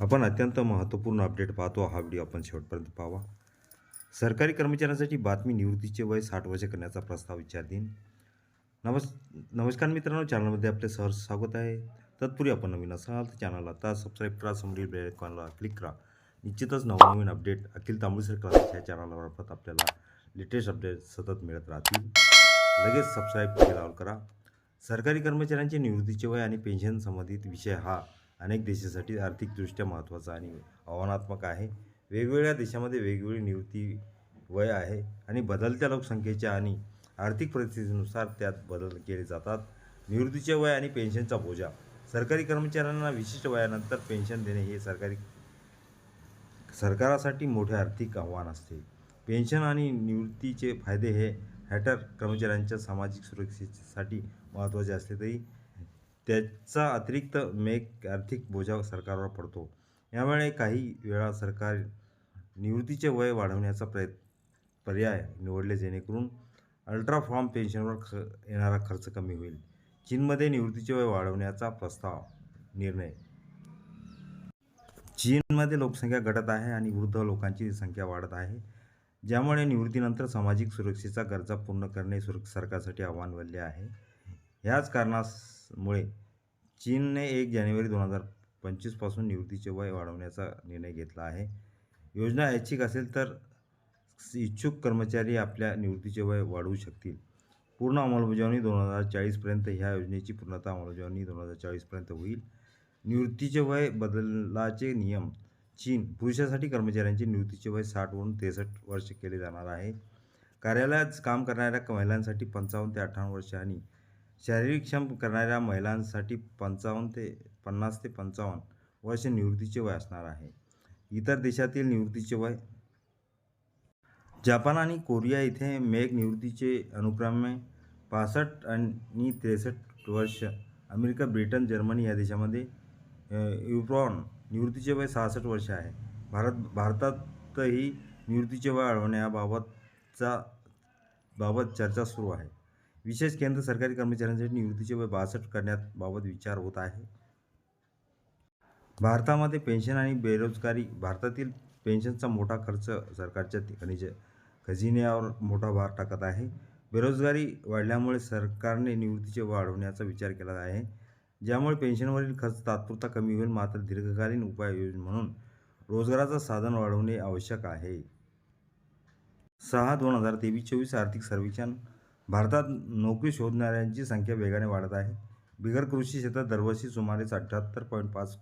आपण अत्यंत महत्त्वपूर्ण अपडेट पाहतो. हा व्हिडिओ आपण शेवटपर्यंत पाहावा. सरकारी कर्मचाऱ्यांसाठी बातमी निवृत्तीचे वय साठ वर्षे करण्याचा प्रस्ताव विचारधीन. नमस् नमस्कार मित्रांनो चॅनलमध्ये आपले सहर्ष स्वागत आहे. तत्पूर्वी आपण नवीन असाल तर चॅनलला आता सबस्क्राईब करा समोरील बेलकॉनला क्लिक करा. निश्चितच नवनवीन अपडेट अखिल तांबुसर क्लासेस या चॅनलमार्फत आपल्याला लेटेस्ट अपडेट सतत मिळत राहतील. लगेच सबस्क्राईब केल्यावर करा. सरकारी कर्मचाऱ्यांचे निवृत्तीचे वय आणि पेन्शन संबंधित विषय हा अनेक देशासाठी आर्थिकदृष्ट्या महत्त्वाचा आणि आव्हानात्मक आहे. वेगवेगळ्या देशामध्ये वेगवेगळी निवृत्ती वय आहे आणि बदलत्या लोकसंख्येच्या आणि आर्थिक परिस्थितीनुसार त्यात बदल केले जातात. निवृत्तीचे वय आणि पेन्शनचा बोजा. सरकारी कर्मचाऱ्यांना विशिष्ट वयानंतर पेन्शन देणे हे सरकारी सरकारासाठी मोठे आर्थिक आव्हान असते. पेन्शन आणि निवृत्तीचे फायदे हे हॅटर कर्मचाऱ्यांच्या सामाजिक सुरक्षेसाठी महत्त्वाचे असले तरी त्याचा अतिरिक्त मेक आर्थिक बोजा सरकारवर पडतो. यामुळे काही वेळा सरकार निवृत्तीचे वय वाढवण्याचा प्रयत् पर्याय निवडले जेणेकरून अल्ट्रा फॉर्म पेन्शनवर ख येणारा खर्च कमी होईल. चीनमध्ये निवृत्तीचे वय वाढवण्याचा प्रस्ताव निर्णय. चीनमध्ये लोकसंख्या घटत आहे आणि वृद्ध लोकांची संख्या वाढत आहे ज्यामुळे निवृत्तीनंतर सामाजिक सुरक्षेचा गरजा पूर्ण करणे सुर सरकारसाठी आव्हान बनले आहे. ह्याच कारणामुळे चीनने एक जानेवारी दोन हजार पंचवीसपासून निवृत्तीचे वय वाढवण्याचा निर्णय घेतला आहे. योजना ऐच्छिक असेल तर इच्छुक कर्मचारी आपल्या निवृत्तीचे वय वाढवू शकतील. पूर्ण अंमलबजावणी दोन हजार चाळीसपर्यंत ह्या योजनेची पूर्णतः अंमलबजावणी दोन हजार चाळीसपर्यंत होईल. निवृत्तीचे वय बदलाचे नियम चीन पुरुषासाठी कर्मचाऱ्यांचे निवृत्तीचे वय साठवरून त्रेसष्ट वर्ष केले जाणार आहे. कार्यालयात काम करणाऱ्या महिलांसाठी पंचावन्न ते अठ्ठावन्न वर्ष आणि शारीरिक श्रम करणाऱ्या महिलांसाठी पंचावन्न ते पन्नास ते पंचावन्न वर्ष निवृत्तीचे वय असणार आहे. इतर देशातील निवृत्तीचे वय जपान आणि कोरिया इथे मेघ निवृत्तीचे अनुक्रमे पासष्ट आणि त्रेसष्ट वर्ष. अमेरिका ब्रिटन जर्मनी या देशामध्ये युप्रॉन निवृत्तीचे वय सहासष्ट वर्ष आहे. भारत भारतातही निवृत्तीचे वय वाढवण्याबाबतचा बाबत चर्चा सुरू आहे. विशेष केंद्र सरकारी कर्मचाऱ्यांसाठी निवृत्तीचे वय बासष्ट करण्याबाबत विचार होत आहे. भारतामध्ये पेन्शन आणि बेरोजगारी भारतातील पेन्शनचा मोठा खर्च सरकारच्या खनिज खजिन्यावर मोठा भार टाकत आहे. बेरोजगारी वाढल्यामुळे सरकारने निवृत्तीचे वाढवण्याचा विचार केला आहे. ज्यामुळे पेन्शनवरील खर्च तात्पुरता कमी होईल मात्र दीर्घकालीन उपाययोजना म्हणून रोजगाराचं साधन वाढवणे आवश्यक आहे. सहा दोन हजार तेवीस चोवीस आर्थिक सर्वेक्षण भारतात नोकरी शोधणाऱ्यांची संख्या वेगाने वाढत आहे. बिगर कृषी क्षेत्रात दरवर्षी सुमारे अठ्ठ्याहत्तर पॉईंट पाच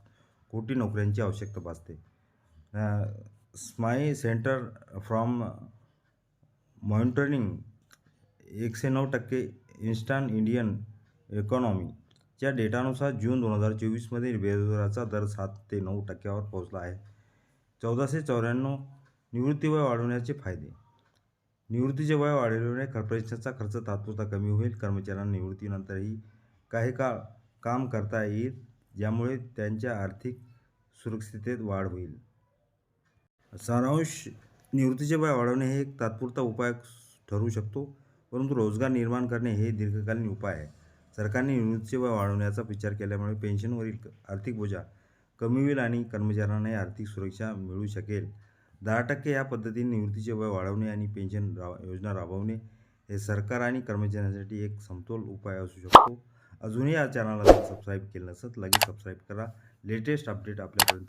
कोटी नोकऱ्यांची आवश्यकता भासते. स्माई सेंटर फ्रॉम मॉनिटरिंग एकशे नऊ टक्के इन्स्टान इंडियन इकॉनॉमीच्या डेटानुसार जून दोन हजार चोवीसमध्ये बेरोजगाराचा दर सात ते नऊ टक्क्यावर पोहोचला आहे. चौदाशे चौऱ्याण्णव निवृत्ती वय वाढवण्याचे फायदे निवृत्तीचे वय वाढवल्याने कॉर्पोरेशनचा खर्च तात्पुरता कमी होईल. कर्मचाऱ्यांना निवृत्तीनंतरही काही काळ काम करता येईल ज्यामुळे त्यांच्या आर्थिक सुरक्षिततेत वाढ होईल. सारांश निवृत्तीचे वय वाढवणे हे एक तात्पुरता उपाय ठरू शकतो परंतु रोजगार निर्माण करणे हे दीर्घकालीन उपाय आहे. सरकारने निवृत्तीचे वय वाढवण्याचा विचार केल्यामुळे पेन्शनवरील आर्थिक बोजा कमी होईल आणि कर्मचाऱ्यांनाही आर्थिक सुरक्षा मिळू शकेल. दहा टक्के या पद्धतीने निवृत्तीचे वय वाढवणे आणि पेन्शन रा योजना राबवणे हे सरकार आणि कर्मचाऱ्यांसाठी एक समतोल उपाय असू शकतो. अजूनही या चॅनलला सबस्क्राईब केलं नसत लगेच सबस्क्राईब करा. लेटेस्ट अपडेट आपल्यापर्यंत